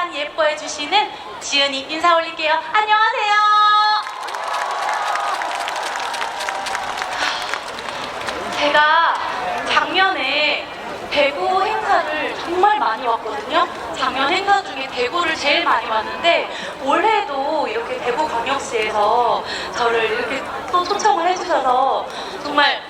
많이 예뻐해 주시는 지은이 인사 올릴게요. 안녕하세요. 제가 작년에 대구 행사를 정말 많이 왔거든요. 작년 행사 중에 대구를 제일 많이 왔는데 올해도 이렇게 대구 광역시에서 저를 이렇게 또 초청을 해주셔서 정말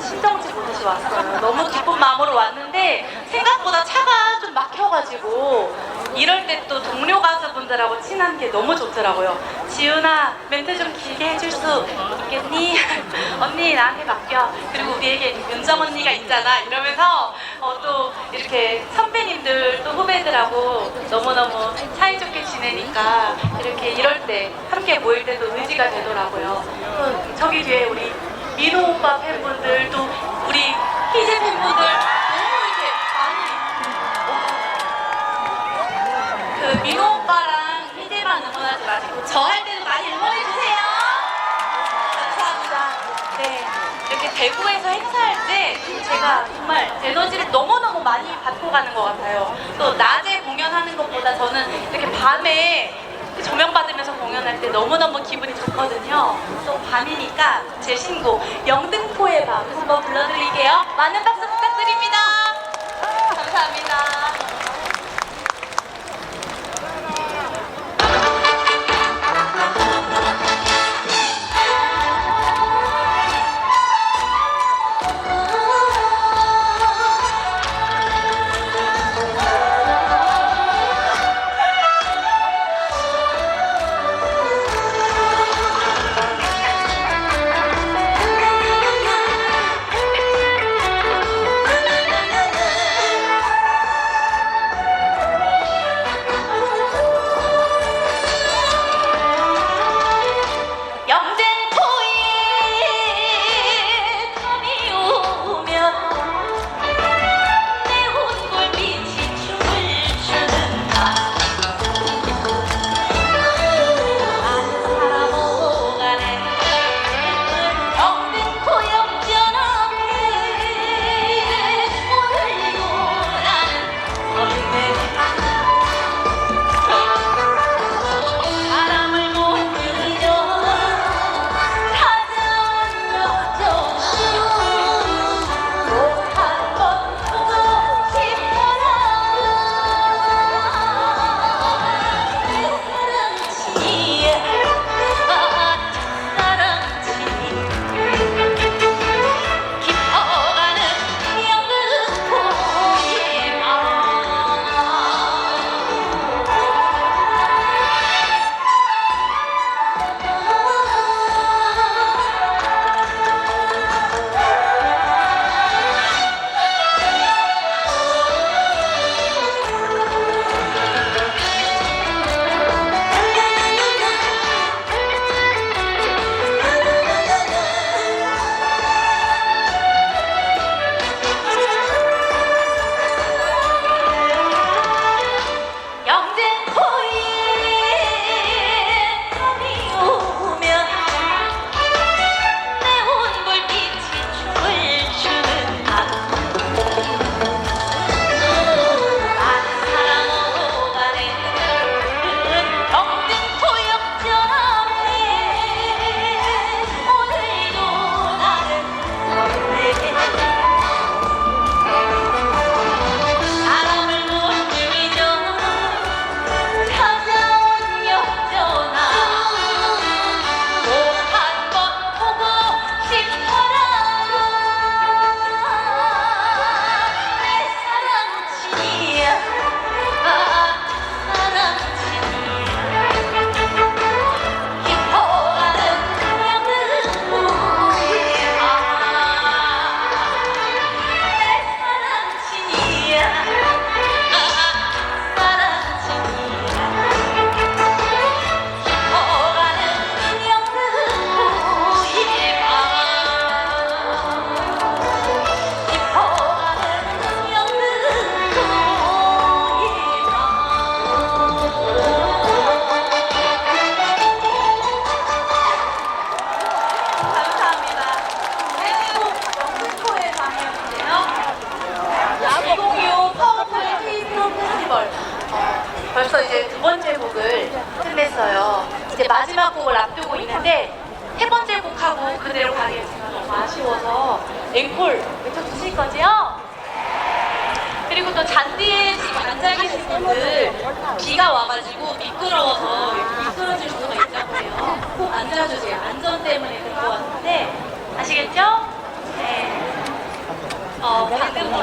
심정치 못하시 왔어요. 너무 기쁜 마음으로 왔는데 생각보다 차가 좀 막혀가지고 이럴 때 또 동료 가수분들하고 친한 게 너무 좋더라고요. 지훈아 멘트 좀 길게 해줄 수 있겠니? 언니 나한테 맡겨. 그리고 우리에게 윤정 언니가 있잖아. 이러면서 어, 또 이렇게 선배님들 또 후배들하고 너무너무 사이좋게 지내니까 이렇게 이럴 때 함께 모일 때도 의지가 되더라고요. 또 저기 뒤에 우리 민호 오빠 팬분들 또 우리 희재 팬분들 마시고 저할 때도 많이 응원해 주세요. 감사합니다. 네 이렇게 대구에서 행사할 때 제가 정말 에너지를 너무너무 많이 받고 가는 것 같아요. 또 낮에 공연하는 것보다 저는 이렇게 밤에 조명 받으면서 공연할 때 너무너무 기분이 좋거든요. 또 밤이니까 제 신곡 영등포의 밤 한번 불러드릴게요. 많은 박수 부탁드립니다. 감사합니다.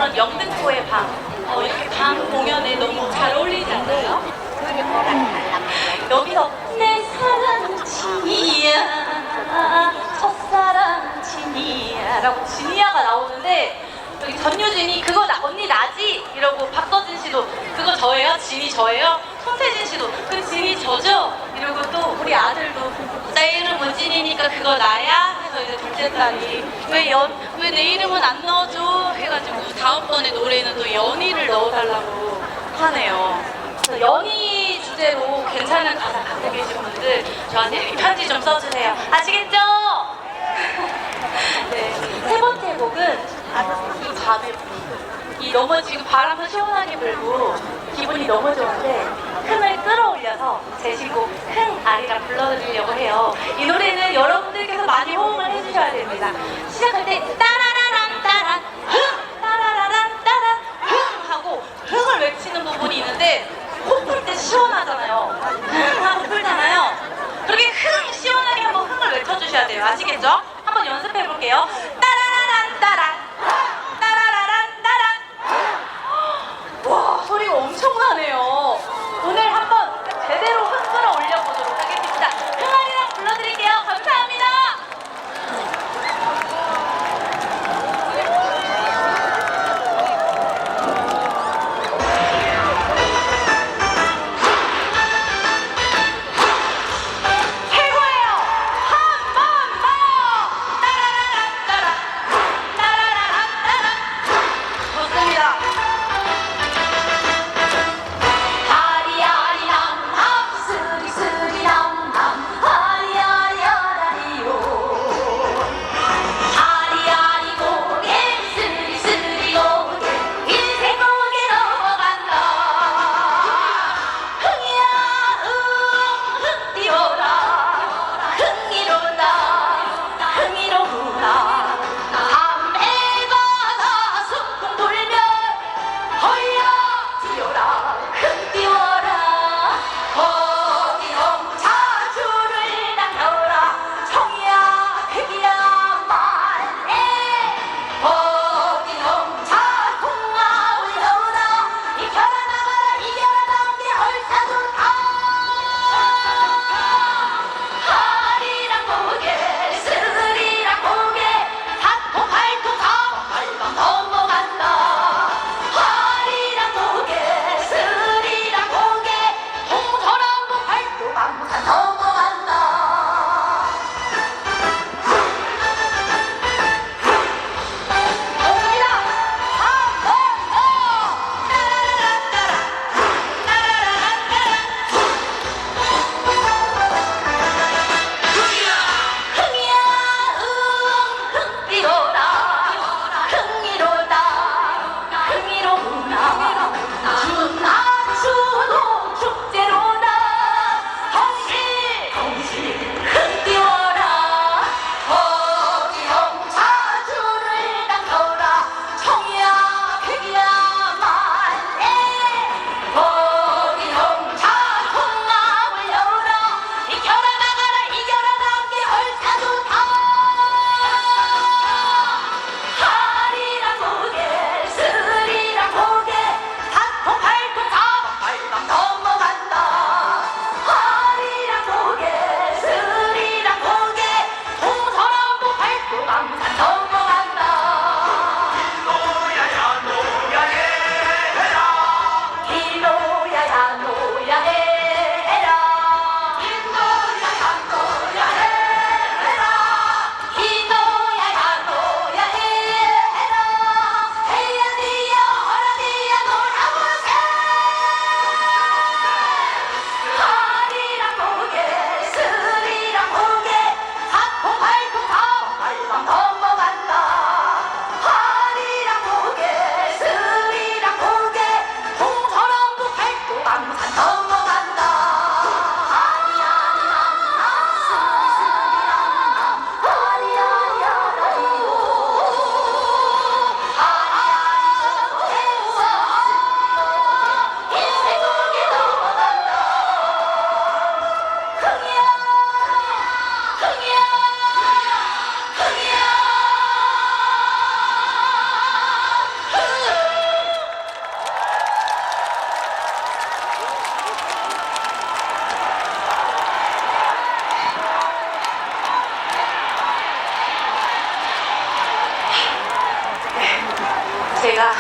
보는 영등포의 밤. 어, 이렇게 밤 공연에 너무 잘 어울리지 않나요? 여기서 내 사랑 진이야 첫사랑 진이야 라고 진이야가 나오는데 여기 전유진이 그거 나, 언니 나지? 이러고 박서진 씨도 그거 저예요? 진이 저예요? 손세진 씨도 그 진이 저죠? 이러고 또 우리 아들도 내 이름 문진이니까 그거 나야? 해서 이제 둘째 딸이 왜 연, 왜 내 이름은 안 넣어줘? 해가지고 다음번에 노래는 또 연희를 넣어달라고 하네요. 연희 주제로 괜찮은 가사 갖고 계신 분들 저한테 편지 좀 써주세요. 아시겠죠? 네. 세 번째 곡은 이 밤에 이 너무 지금 바람도 시원하게 불고 기분이 너무 좋은데 흥을 끌어올려서 제 신곡 흥 아리랑 불러드리려고 해요. 이 노래는 여러분들께서 많이 호응을 해주셔야 됩니다. 시작할 때 따라라란 따란 흥 따라라란 따란 흥 하고 흥을 외치는 부분이 있는데 코풀때 시원하잖아요. 흥 하고 풀잖아요. 그렇게 흥 시원하게 한번 흥을 외쳐주셔야 돼요. 아시겠죠? 한번 연습해 볼게요. 따라 제가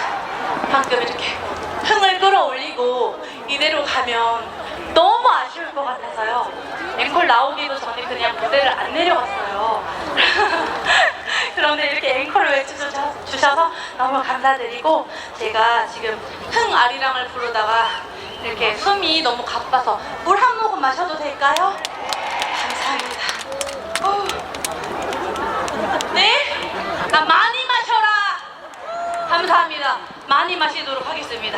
방금 이렇게 흥을 끌어올리고 이대로 가면 너무 아쉬울 것 같아서요. 앵콜 나오기도 전에 그냥 무대를 안 내려왔어요. 그런데 이렇게 앵콜을 외쳐주셔서 너무 감사드리고 제가 지금 흥 아리랑을 부르다가 이렇게 숨이 너무 가빠서 물 한 모금 마셔도 될까요? 감사합니다. 네? 나 많이 감사합니다. 많이 마시도록 하겠습니다.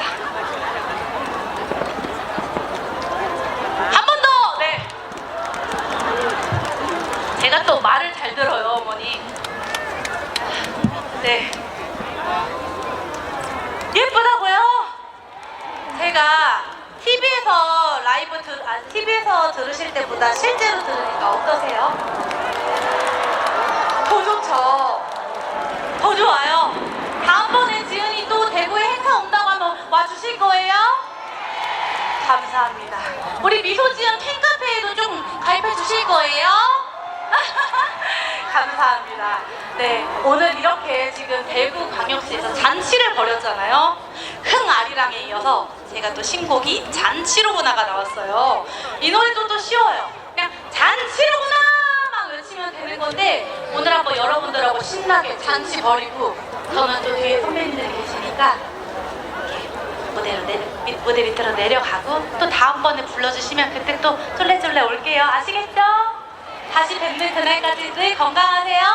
한 번 더! 네. 제가 또 말을 잘 들어요, 어머니. 네. 예쁘다고요? 제가 TV에서 라이브 들, 아, TV에서 들으실 때보다 실제로 들으니까 어떠세요? 더 좋죠. 더 좋아요. 다음번에 지은이 또 대구에 행사 온다고 하면 와주실 거예요? 감사합니다. 우리 미소지은 팬카페에도 좀 가입해 주실 거예요? 감사합니다. 네, 오늘 이렇게 지금 대구 광역시에서 잔치를 벌였잖아요. 흥아리랑에 이어서 제가 또 신곡이 잔치로구나가 나왔어요. 이 노래도 또 쉬워요. 그냥 잔치로구나만 외치면 되는 건데 오늘 한번 여러분들하고 신나게 잔치 벌이고 저는 또 뒤에 선배님들이 계시니까 내려, 밑- 무대 밑으로 내려가고 또 다음번에 불러주시면 그때 또 쫄래쫄래 올게요. 아시겠죠? 다시 뵙는 그날까지 늘 건강하세요.